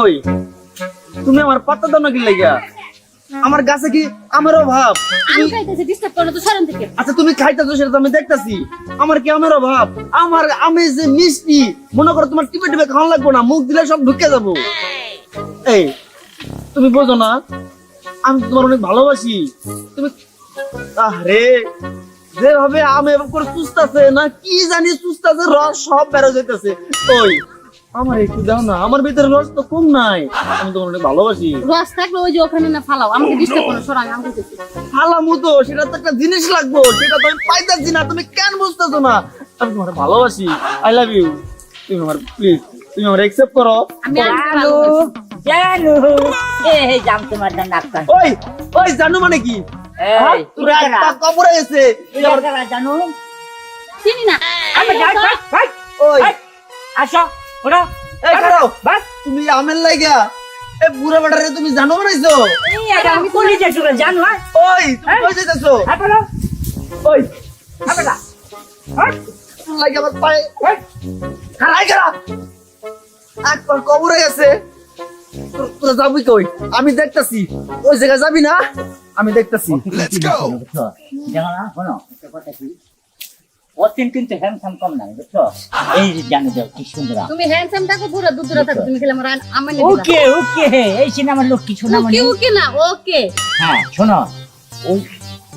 ওই তুমি আমার দাও না কি লাগিয়া? আমার গাছে কি আমার অভাব আমি খাইতেছি ডিস্টার্ব করো তো সরেন থেকে। আচ্ছা তুমি খাইতেছো সেটা তো আমি দেখতাছি। আমার কি আমার অভাব আমার আমি যে মিষ্টি মনে করো তোমার টিপে টিপে খাওয়া লাগবো না মুখ দিলে সব ঢুকে যাব। এই তুমি বোঝো না আমি তোমার অনেক ভালোবাসি। তুমি আরে যেভাবে আমি এবার করে সুস্থ চুস্তাছে না কি জানি সুস্থ চুস্তাছে রস সব বেরো যাইতেছে। ওই আমার একটু দাও না আমার ভিতরে রস তো কম নাই। আমি তোমার অনেক ভালোবাসি। রস থাকলে ওই যে ওখানে না ফালাও আমাকে ডিস্টার্ব করো সরান আমি খাইতেছি ফালামু তো সেটা তো একটা জিনিস লাগবো সেটা তো আমি পাইতাছি না তুমি কেন বুঝতেছো না? আমি তোমার ভালোবাসি আই লাভ ইউ তুমি আমার প্লিজ তুমি আমার অ্যাকসেপ্ট করো। আমি জানু জানু। এই জাম তোমার ডাক্তার ওই ওই জানো মানে কি? এই, হ্যাঁ? তোর একটা কবরে গেছে তুই আমার- জানু? চিনি না। আমি যাই ভাই ভাই ওই। আসো। ওরা এই খারাও বাস। তুমি আমের এ বুড়া বেটারে তুমি জানো বানাইছো? আমি জানু হ্যাঁ? ওই তুমি কই যাইতেছো? হ্যাঁ ওই। হ্যাঁ তোর লাগা আমার পায়ে। খারাই একবার কবরে গেছে। তোরা যাবি কই? আমি দেখতাছি। ওই জায়গায় যাবি না? আমি দেখতাছি। Let's go. জানো না শোনো একটা কথা কি অতীন কিন্তু হ্যান্ডসাম কম নাই বুঝছ? এই জানো যাও কি সুন্দর তুমি হ্যান্ডসাম থাকো পুরো দূর দূরে থাকো তুমি খেলে আমার আমার ওকে ওকে এই সিনেমার লোক কি শোনা ওকে ওকে না ওকে। হ্যাঁ শোনো ওই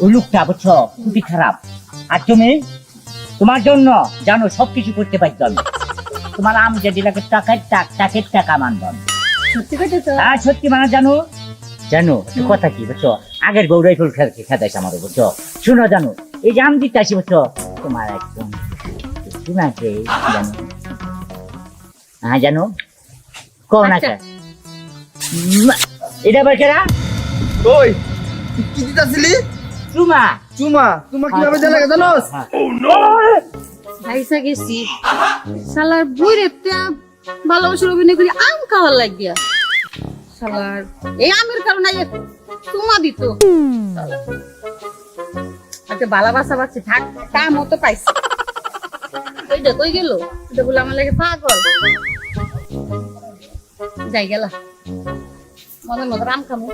ওই লোকটা বুঝছ খুবই খারাপ। আর তুমি? তোমার জন্য জানো সবকিছু করতে পারতো আমি। তোমার আম যে দিলাকে টাকার টাক টাকের টাকা মানব। সত্যি কইতেছো হ্যাঁ সত্যি মানে জানো? জানো কথা কি বুঝছ? আগের বউরাই ফুল খেলতে খেতাইছে আমার বুঝছ? শুনো জানো এই যে আম দিতে আসি বুঝছ? তোমার একদম শোনাছে জানো। হ্যাঁ জানো? কোন আছে আচ্ছা। এটা আবার কেরা? ওই কি দিতাছিলি? চুমা। চুমা। চুমা কীভাবে দেয়া লাগে জানোস? হ্যাঁ। ভাইসা গেছি। শালার বুড়ে ভালোবাসার অভিনয় করি আম খাওয়ার লাগিয়া। শালার এই আমের কারণে তোমা দিত। আচ্ছা ভালোবাসা পাচ্ছি থাক তা মতো পাইছি। ওইটা কই গেল? এটা বলে আমার লাগে পাগল। যাই গেলা। মনে মতো আম খামো।